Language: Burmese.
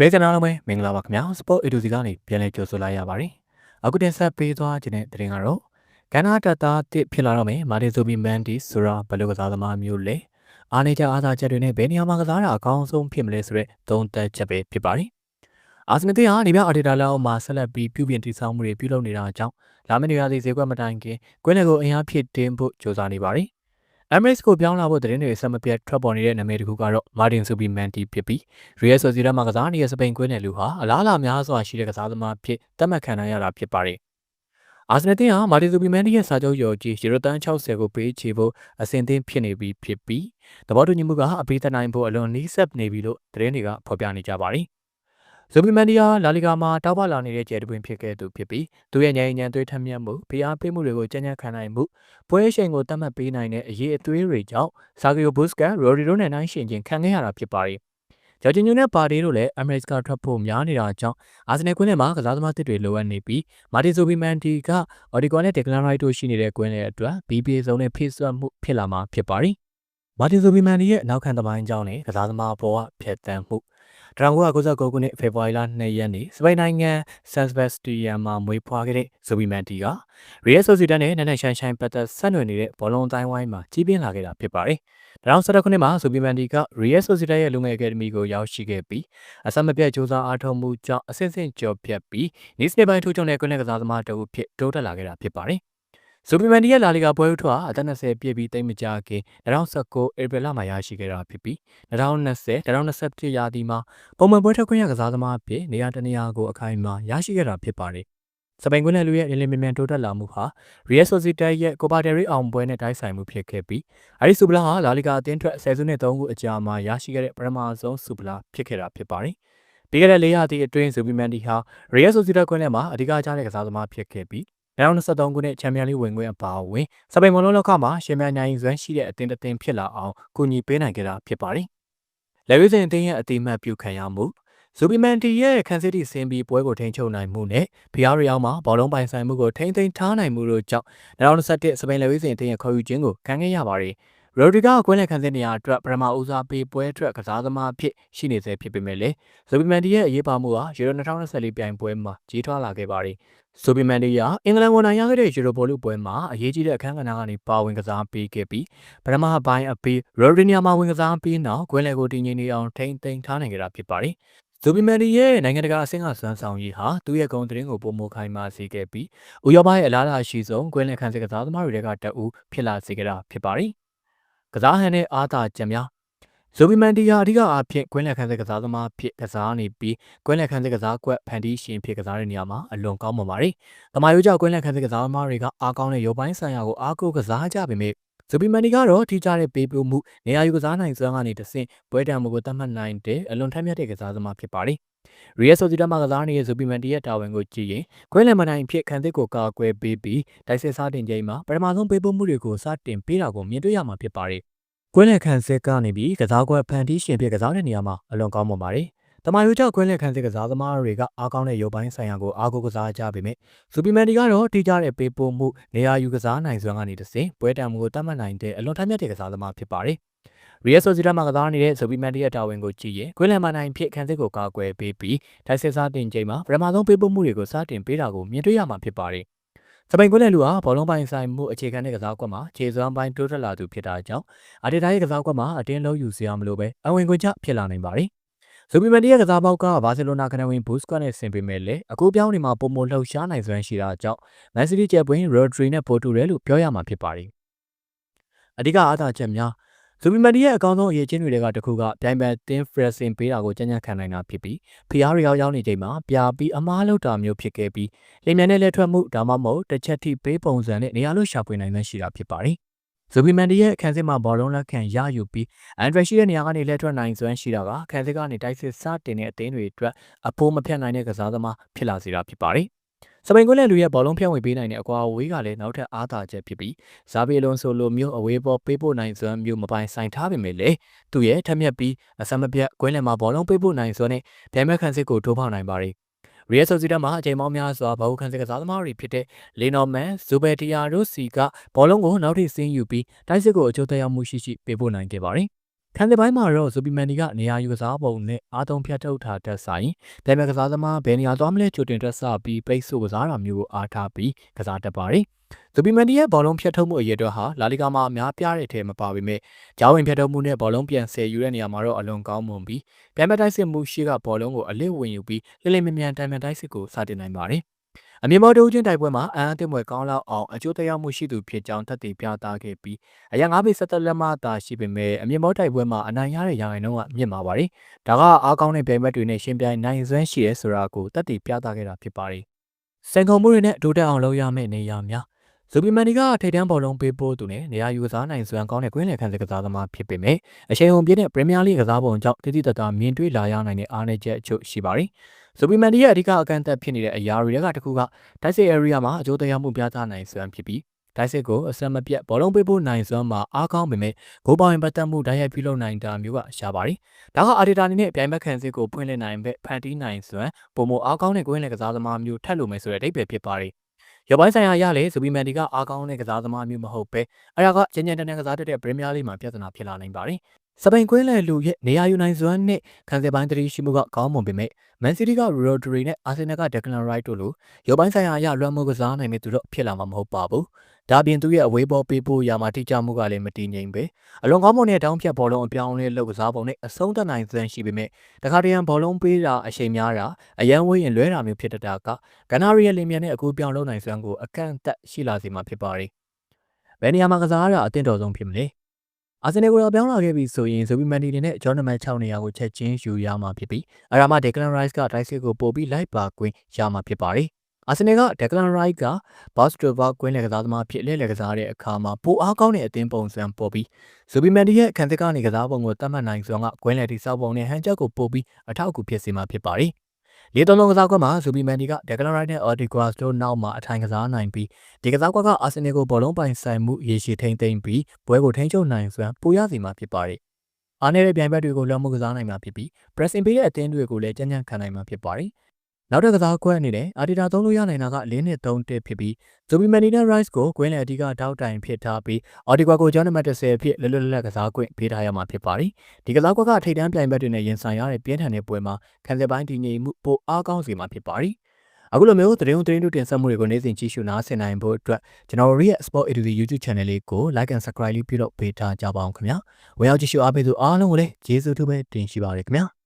ပရိသတ်အားလုံးပဲမင်္ဂလာပါခင်ဗျာ Sport A to Z ကနေပြန်လည်ကြိုဆိုလိုက်ရပါတယ်အခုတင်ဆက်ပေးသွားခြင်းတဲ့တင်ကတော့ကနနာတသားတစ်ဖြစ်လာတော့မယ်မာတင်ဆိုဘီမန်ဒီဆိုတာဘယ်လိုကစားသမားမျိုးလဲအားနေကြအားသာချက်တွေနဲ့ဘယ်နေရာမှာကစားတာအကောင်းဆုံးဖြစ်မလဲဆိုတဲ့သုံးသပ်ချက်ပဲဖြစ်ပါတယ်အာဆင်နယ်တီဟာနေပြအာဒီတာလောက်မှာဆက်လက်ပြီးပြုပြင်တည်ဆောက်မှုတွေပြုလုပ်နေတာကြောင့်လာမယ့်နေရာစီဈေးကွက်မတိုင်ခင်ကွင်းလယ်ကိုအင်အားဖြစ်တင်ဖို့ကြိုးစားနေပါတယ် Emirates ကိုပြောင်းလာဖို့သတင်းတွေဆက်မပြတ်ထွက်ပေါ်နေတဲ့နာမည်တစ်ခုကတော့ Martin Subimanti ဖြစ်ပြီး Real Sociedad မှာကစားနေတဲ့စပိန်ကွင်းနယ်လူဟာအလားအလာများစွာရှိတဲ့ကစားသမားဖြစ်သတ်မှတ်ခံနိုင်ရတာဖြစ်ပါတယ်။အာဆင်နယ်တင်ဟာ Martin Subimanti ရဲ့စာချုပ်ရော်ကြီးယူရိုတန်60ကိုပေးချေဖို့အဆင်သင့်ဖြစ်နေပြီဖြစ်ပြီးသဘောတူညီမှုကအပေးသက်နိုင်ဖို့အလွန်နီးစပ်နေပြီလို့သတင်းတွေကဖော်ပြနေကြပါတယ်။ ဇိုဘီမန်ဒီယာလာလီဂါမှာတောက်ပလာနေတဲ့ကျယ်တပွင့်ဖြစ်ခဲ့သူဖြစ်ပြီးသူရဲ့ညဉ့်ညံသွေးထက်မြက်မှုဖိအားပေးမှုတွေကိုကြံ့ကြံ့ခံနိုင်မှုပွဲရှိန်ကိုတတ်မှတ်ပေးနိုင်တဲ့အရေးအသွေးတွေကြောင့်ဆာဂီယိုဘုစကန်ရိုရီရိုနဲ့နိုင်ရှင်ချင်းခံခဲ့ရတာဖြစ်ပါတယ်။ဂျော်ဂျင်ညိုနဲ့ပါတီတို့လည်းအမေရိကထွက်ဖို့များနေတာကြောင့်အာဆင်နယ်ကွင်းထဲမှာကစားသမားသစ်တွေလိုအပ်နေပြီးမာတင်ဆိုဘီမန်ဒီကအော်ဒီကွန်နဲ့ဒက်ဂလန်ရိုက်တို့ရှိနေတဲ့ကွင်းတွေအတွက် BPA စုံနဲ့ဖိစွတ်မှုဖြစ်လာမှာဖြစ်ပါတယ်။မာတင်ဆိုဘီမန်ဒီရဲ့နောက်ခံသမိုင်းကြောင်းနဲ့ကစားသမားပေါ်ကဖျက်တမ်းမှု 1999ခုနှစ်ဖေဖော်ဝါရီလ2ရက်နေ့စပိန်နိုင်ငံဆန်စဘက်စတီယမ်မှာမွေးဖွားခဲ့တဲ့ဇိုဘီမန်တီကရီယယ်ဆိုစီဒန်နဲ့နက်နက်ရှိုင်းရှိုင်းပတ်သက်ဆက်နွယ်နေတဲ့ဘောလုံးတိုင်းဝိုင်းမှာကြီးပြင်းလာခဲ့တာဖြစ်ပါတယ်။2011ခုနှစ်မှာဇိုဘီမန်တီကရီယယ်ဆိုစီဒန်ရဲ့လူငယ်အကယ်ဒမီကိုရောက်ရှိခဲ့ပြီးအဆက်မပြတ်စူးစမ်းအားထုတ်မှုကြောင့်အဆင့်ဆင့်ကျော်ဖြတ်ပြီးနီးစနေပိုင်းထူးချွန်တဲ့ကွင်းလက်ကစားသမားတအုပ်ဖြစ်တိုးတက်လာခဲ့တာဖြစ်ပါတယ်။ ဇူပီမန်ဒီရဲ့လာလီဂါပွဲဥထွာအသက်20ပြည့်ပြီးတိတ်မကြခင်2019ဧပြီလမှာရရှိခဲ့တာဖြစ်ပြီး2020 2021ရာသီမှာပုံမှန်ပွဲထွက်ခွင့်ရကစားသမားအဖြစ်နေရာတနေရာကိုအခိုင်အမာရရှိခဲ့တာဖြစ်ပါတယ်။စပိန်ကွင်းနယ်လူရဲ့လင်းလင်းမြန်မြန်တိုးတက်လာမှုဟာ Real Sociedad ရဲ့ Copa del Rey အောင်ပွဲနဲ့တိုက်ဆိုင်မှုဖြစ်ခဲ့ပြီးအဲဒီစူပလာဟာလာလီဂါအသင်းထွက်ဆယ်စုနှစ်3ခုအကြာမှာရရှိခဲ့တဲ့ပထမဆုံးစူပလာဖြစ်ခဲ့တာဖြစ်ပါတယ်။ပြီးခဲ့တဲ့၄ရာသီအတွင်းဇူပီမန်ဒီဟာ Real Sociedad ကွင်းထဲမှာအဓိကကျတဲ့ကစားသမားဖြစ်ခဲ့ပြီး 2023ခုနှစ်ချန်ပီယံလိဝင်ခွင့်အပါအဝင်စပိန်မလုံးလောက်ကမှာရှင်မြန်နိုင်စွမ်းရှိတဲ့အသင်းတစ်သင်းဖြစ်လာအောင်ကူညီပေးနိုင်ကြတာဖြစ်ပါတယ်။လက်ဝဲစင်အသင်းရဲ့အတိမတ်ပြုခံရမှုဇူဘီမန်တီရဲ့ခန်စီတီစင်ပြီးပွဲကိုထိန်းချုပ်နိုင်မှုနဲ့ဖီယာရီအောင်မှာဘောလုံးပိုင်ဆိုင်မှုကိုထိန်းသိမ်းထားနိုင်မှုတို့ကြောင့်2021စပိန်လက်ဝဲစင်အသင်းရဲ့ခေါ်ယူခြင်းကိုခံခဲ့ရပါတယ်။ ရိုဒီဂါကွင်းလည်ခံစစ်နေရာအတွက်ပထမဦးစားပေးပွဲအတွက်ကစားသမားဖြစ်ရှိနေစေဖြစ်ပေမဲ့လည်းဇိုဘီမန်ဒီရဲ့အရေးပါမှုဟာယူရို2024ပြိုင်ပွဲမှာကြီးထွားလာခဲ့ပါတယ်။ဇိုဘီမန်ဒီကအင်္ဂလန်ဝန်နိုင်ရခဲ့တဲ့ယူရိုပိုလူပွဲမှာအရေးကြီးတဲ့အခန်းကဏ္ဍကနေပါဝင်ကစားပေးခဲ့ပြီးပထမပိုင်းအပြီးရိုဒီနီယာမှာဝင်ကစားပြီးနောက်ကွင်းလည်ကိုတည်ငြိမ်နေအောင်ထိန်းသိမ်းထားနိုင်ကြတာဖြစ်ပါတယ်။ဇိုဘီမန်ဒီရဲ့နိုင်ငံတကာအဆင့်ကစွမ်းဆောင်ရည်ဟာသူ့ရဲ့ဂုဏ်သတင်းကိုပုံမခိုင်မာစေခဲ့ပြီးဥရောပရဲ့အလားအလာရှိဆုံးကွင်းလည်ခံစစ်ကစားသမားတွေကတအူးဖြစ်လာစေကြတာဖြစ်ပါတယ်။ ကစားဟန်နဲ့အားသာချက်များဇိုဘီမန်တီယာအဓိကအားဖြင့်ကွင်းလက်ခန်းစစ်ကစားသမားဖြစ်ကစားနေပြီးကွင်းလက်ခန်းစစ်ကစားကွက်ဖန်တီးရှင်ဖြစ်ကစားတဲ့နေရာမှာအလွန်ကောင်းမွန်ပါတယ်။တမာယိုကြောင့်ကွင်းလက်ခန်းစစ်ကစားသမားတွေကအားကောင်းတဲ့ရုပ်ပိုင်းဆိုင်ရာကိုအားကိုးကစားကြပေမဲ့ဇိုဘီမန်တီကတော့ထိကြတဲ့ပေးပို့မှုနေရာယူကစားနိုင်စွမ်းကနေတဆင့်ပွဲတံမှုကိုတတ်မှတ်နိုင်တဲ့အလွန်ထက်မြက်တဲ့ကစားသမားဖြစ်ပါတယ်။ ရီယယ်ဆိုစီတာမှာကစားနေတဲ့ဇိုဘီမန်တီရဲ့တာဝန်ကိုကြည့်ရင်ခွဲလန်မနိုင်ဖြစ်ခံသစ်ကိုကာကွယ်ပေးပြီးတိုက်စစ်စားတင်ချိန်မှာပထမဆုံးပေးပို့မှုတွေကိုစတင်ပေးတာကိုမြင်တွေ့ရမှာဖြစ်ပါတယ်။ကွင်းလည်ခံစစ်ကနေပြီးကစားကွက်ဖန်တီးရှင်ဖြစ်ကစားတဲ့နေရာမှာအလွန်ကောင်းမွန်ပါတယ်။တမာယိုကြောင့်ကွင်းလည်ခံစစ်ကစားသမားတွေကအားကောင်းတဲ့ရုပ်ပိုင်းဆိုင်ရာကိုအားကိုးကစားကြပေမဲ့စူပီမန်ဒီကတော့တိကျတဲ့ပေးပို့မှုနေရာယူကစားနိုင်စွမ်းကနေတဆင့်ပွဲတံမှုကိုတတ်မှတ်နိုင်တဲ့အလွန်ထက်မြက်တဲ့ကစားသမားဖြစ်ပါတယ်။ ရီယယ်ဆိုစီတာမှာကစားနေတဲ့ဇိုဘီမန်ဒီရဲ့တာဝန်ကိုကြည့်ရင်ကွင်းလန်မနိုင်ဖြစ်ခံစစ်ကိုကာကွယ်ပေးပြီးထိုက်စစ်စားတင်ချိန်မှာပထမဆုံးပေးပို့မှုတွေကိုစတင်ပေးတာကိုမြင်တွေ့ရမှာဖြစ်ပါတယ်။စပိန်ကွင်းနယ်လူဟာဘောလုံးပိုင်ဆိုင်မှုအခြေခံတဲ့ကစားကွက်မှာခြေစွမ်းပိုင်းတိုးတက်လာသူဖြစ်တာကြောင့်အာဒီတာရဲ့ကစားကွက်မှာအတင်းလုံးယူစရာမလိုပဲအဝင်ခွင့်ချဖြစ်လာနိုင်ပါတယ်။ဇူဘီမန်တီရဲ့ကစားပေါက်ကဘာစီလိုနာခနဝင်ဘူစကွတ်နဲ့ဆင်ပေမဲ့လည်းအခုပြောင်းနေမှာပုံမလှုပ်ရှားနိုင်စွမ်းရှိတာကြောင့်မန်စီးတီးကျယ်ပွင့်ရိုဒရီနဲ့ပိုတူတယ်လို့ပြောရမှာဖြစ်ပါတယ်။အဓိကအားသာချက်များ ဇူမီမန်ဒီရဲ့အကောင်းဆုံးအရေးချင်းတွေကတခုကပြိုင်ဘက်တင်းဖရက်ဆင်ပေးတာကိုကြံ့ကြံ့ခံနိုင်တာဖြစ်ပြီးဖီယာရီရောက်ရောက်နေချိန်မှာပြာပြီးအမားလောက်တာမျိုးဖြစ်ခဲ့ပြီးလိမ်မြန်တဲ့လက်ထွက်မှုဒါမှမဟုတ်တစ်ချက်ထိပေးပုံစံနဲ့နေရာလို့ရှာဖွေနိုင်တဲ့ရှိတာဖြစ်ပါတယ်။ဇူဘီမန်ဒီရဲ့အခန်းစစ်မှာဘောလုံးလက်ခံရယူပြီးအန်ဒရရှိတဲ့နေရာကနေလက်ထွက်နိုင်စွမ်းရှိတာကအခန်းစစ်ကနေတိုက်စစ်စတင်တဲ့အသင်းတွေအတွက်အဖိုးမဖြတ်နိုင်တဲ့ကစားသမားဖြစ်လာစေတာဖြစ်ပါတယ်။ စပိန်ကွင်းလန်လူရဲ့ဘောလုံးဖြန့်ဝေပေးနိုင်တဲ့အကွာအဝေးကလည်းနောက်ထပ်အားသာချက်ဖြစ်ပြီးဇာဘီအလွန်ဆိုလိုမျိုးအဝေးပေါ်ပေးပို့နိုင်စွမ်းမျိုးမပိုင်ဆိုင်ထားပေမဲ့လေသူရဲ့ထက်မြက်ပြီးအစမပြတ်ကွင်းလန်မှာဘောလုံးပေးပို့နိုင်စွမ်းနဲ့ပြိုင်ဘက်ခန်းစစ်ကိုထိုးဖောက်နိုင်ပါတယ်ရီယယ်ဆိုစီတာမှာအချိန်ပေါင်းများစွာဘောခန်းစစ်ကစားသမားတွေဖြစ်တဲ့လီနော်မန်ဇူဘယ်တီယာတို့စီကဘောလုံးကိုနောက်ထိဆင်းယူပြီးတိုက်စစ်ကိုအကျိုးသက်ရောက်မှုရှိရှိပေးပို့နိုင်ခဲ့ပါတယ် ခံစစ်ပိုင်းမှာတော့ဇူပီမန်ဒီကနေရာယူကစားပုံနဲ့အာသုံးဖြတ်ထုတ်ထားတဲ့ဆိုင်တယ်မကစားသမားဘယ်နေရာသွားမလဲကြိုတင်တွက်ဆပြီးပိတ်ဆို့ကစားတာမျိုးကိုအားထားပြီးကစားတတ်ပါတယ်။ဇူပီမန်ဒီရဲ့ဘောလုံးဖြတ်ထုတ်မှုအရေးအတွက်ဟာလာလီဂါမှာအများပြားတဲ့အထက်မပါပေမဲ့ဂျာဝင်ဖြတ်ထုတ်မှုနဲ့ဘောလုံးပြန်ဆယ်ယူတဲ့နေရာမှာတော့အလွန်ကောင်းမွန်ပြီးပြန်မတိုက်စစ်မှုရှိကဘောလုံးကိုအလစ်ဝင်ယူပြီးလစ်လစ်မြန်မြန်တိုင်မြန်တိုက်စစ်ကိုစတင်နိုင်ပါတယ်။ အမြင့်မော်တိုးချင်းတိုက်ပွဲမှာအန်အသစ်မွယ်ကောင်းလောက်အောင်အကျိုးတရားမှုရှိသူဖြစ်ကြောင်းသက်သေပြသခဲ့ပြီးအရာ၅ပေဆက်သက်လက်မသာရှိပေမဲ့အမြင့်မော်တိုက်ပွဲမှာအနိုင်ရတဲ့ရာဂိုင်နှုန်းကမြင့်မာပါတယ်။ဒါကအားကောင်းတဲ့ပြိုင်ဘက်တွေနဲ့ရှင်ပြိုင်နိုင်စွမ်းရှိရဲဆိုတာကိုသက်သေပြသခဲ့တာဖြစ်ပါတယ်။စင်ကုန်မှုတွေနဲ့အတိုးတက်အောင်လုပ်ရမယ့်နေရာများဇူပီမန်ဒီကထိတ်တန်းဘောလုံးပေးပို့သူနဲ့နေရာယူကစားနိုင်စွမ်းကောင်းတဲ့ကွင်းလယ်ခန့်စစ်ကစားသမားဖြစ်ပေမဲ့အချိန်ဟုန်ပြည့်တဲ့ပရီးမီးယားလိကစားပုံကြောင့်တတိတတမြင်တွေ့လာရနိုင်တဲ့အားနည်းချက်အချို့ရှိပါတယ်။ ဇူပီမန်ဒီရဲ့အဓိကအကန့်အသတ်ဖြစ်နေတဲ့အရာတွေကတစ်ခုကတိုက်စစ် area မှာအကျိုးတရားမှုပြသနိုင်စွမ်းဖြစ်ပြီးတိုက်စစ်ကိုအစမပြတ်ဘောလုံးပေးဖို့နိုင်စွမ်းမှာအားကောင်းပေမဲ့ဂိုးပေါင်ပတ်သက်မှုတိုက်ရိုက်ပြုလုပ်နိုင်တာမျိုးကရှားပါတယ်။ဒါကအာဒီတာအနေနဲ့ပြိုင်ဘက်ခံစစ်ကိုဖွင့်လှစ်နိုင်ပဲဖန်တီးနိုင်စွမ်းပုံမအားကောင်းတဲ့ကွင်းလယ်ကစားသမားမျိုးထပ်လို့မယ်ဆိုတဲ့အဓိပ္ပာယ်ဖြစ်ပါတယ်။ရပိုင်းဆိုင်ရာရလေဇူဘီမန်ဒီကအားကောင်းတဲ့ကစားသမားမျိုးမဟုတ်ပဲအဲ့ဒါကကျန်ကျန်တန်တန်ကစားတတ်တဲ့ပရီးမီးယားလိမှာပြဿနာဖြစ်လာနိုင်ပါတယ်။ စပိန်ကွင်းလယ်လူရဲ့နေရာယူနိုင်စွမ်းနဲ့ခံစစ်ပိုင်းတတိရှိမှုကကောင်းမွန်ပေမဲ့မန်စီးတီးကရိုဒရီနဲ့အာဆင်နယ်ကဒက်ကလန်ရိုက်တို့လိုရပိုင်းဆိုင်ရာအရလွှမ်းမိုးကစားနိုင်တဲ့သူတို့ဖြစ်လာမှာမဟုတ်ပါဘူး။ဒါပြင်သူရဲ့အဝေးဘောပေးဖို့ရာမှာတိကျမှုကလည်းမတည်ငြိမ်ပဲ။အလွန်ကောင်းမွန်တဲ့တောင်းဖြတ်ဘောလုံးအပြောင်းအလဲလုပ်ကစားပုံနဲ့အဆုံးသတ်နိုင်စွမ်းရှိပေမဲ့တခါတရံဘောလုံးပေးတာအချိန်များတာအရန်ဝေးရင်လွဲတာမျိုးဖြစ်တတ်တာကဂနာရီရဲ့လင်မြန်နဲ့အကူပြောင်းလုပ်နိုင်စွမ်းကိုအကန့်အသတ်ရှိလာစေမှာဖြစ်ပါတယ်။ဘယ်နေရာမှာကစားရတာအသင့်တော်ဆုံးဖြစ်မလဲ။ အာဆင်နယ်ကိုတော့ပြောင်းလာခဲ့ပြီဆိုရင်ဇိုဘီမန်ဒီနဲ့ဂျော်နမန်6နေရာကိုချက်ချင်းယူရမှာဖြစ်ပြီးအရာမဒက်ဂလန်ရိုက်စ်ကတိုက်စစ်ကိုပို့ပြီးလိုက်ပါကွင်းရမှာဖြစ်ပါတယ်။အာဆင်နယ်ကဒက်ဂလန်ရိုက်ကဘော့စတိုဗာကွင်းလေကစားသမားဖြစ်လဲလေကစားတဲ့အခါမှာပိုအားကောင်းတဲ့အသင်းပုံစံပေါ်ပြီးဇိုဘီမန်ဒီရဲ့ခံစစ်ကနေကစားပုံကိုတတ်မှတ်နိုင်စွမ်းကကွင်းလေတိစောက်ပုံနဲ့ဟန်ချက်ကိုပို့ပြီးအထောက်အကူဖြစ်စေမှာဖြစ်ပါတယ်။ လေးသုံးလုံးကစားကွက်မှာဇူဘီမန်ဒီကဒက်ဂလန်ရိုက်နဲ့အော်ဒီကွာစတို့နောက်မှာအထိုင်ကစားနိုင်ပြီးဒီကစားကွက်ကအာဆင်နယ်ကိုဘောလုံးပိုင်ဆိုင်မှုရေရှည်ထိန်းသိမ်းပြီးပွဲကိုထိန်းချုပ်နိုင်စွမ်းပိုရစီမှာဖြစ်ပါတယ်။အားနည်းတဲ့ပြိုင်ဘက်တွေကိုလွှမ်းမိုးကစားနိုင်မှာဖြစ်ပြီး pressing ပေးတဲ့အသင်းတွေကိုလည်းကြံ့ကြံ့ခံနိုင်မှာဖြစ်ပါတယ်။ နောက်တဲ့ကစားကွက်အနေနဲ့အာဒီတာသုံးလို့ရနိုင်တာက၄နှစ်3တစ်ဖြစ်ပြီးဇိုဘီမန်နီနဲ့ Rice ကိုကွင်းလေအဓိကတောက်တိုင်ဖြစ်ထားပြီးအော်ဒီကွာကိုဂျောင်းနံပါတ်10အဖြစ်လွတ်လွတ်လပ်လပ်ကစားကွက်ပေးထားရမှာဖြစ်ပါတယ်။ဒီကစားကွက်ကထိပ်တန်းပြိုင်ဘက်တွေနဲ့ရင်ဆိုင်ရတဲ့ပြင်းထန်တဲ့ပွဲမှာခံစစ်ပိုင်းတည်ငြိမ်မှုပိုအားကောင်းစေမှာဖြစ်ပါတယ်။အခုလိုမျိုးသတင်းသတင်းတို့တင်ဆက်မှုတွေကိုနေ့စဉ်ကြည့်ရှုနားဆင်နိုင်ဖို့အတွက်ကျွန်တော်တို့ရဲ့ Sport Edu YouTube Channel လေးကို Like and Subscribe လေးပြုလုပ်ပေးထားကြပါအောင်ခင်ဗျာ။ဝင်ရောက်ကြည့်ရှုအားပေးသူအားလုံးကိုလည်းကျေးဇူးတူပဲတင်ရှိပါရခင်ဗျာ။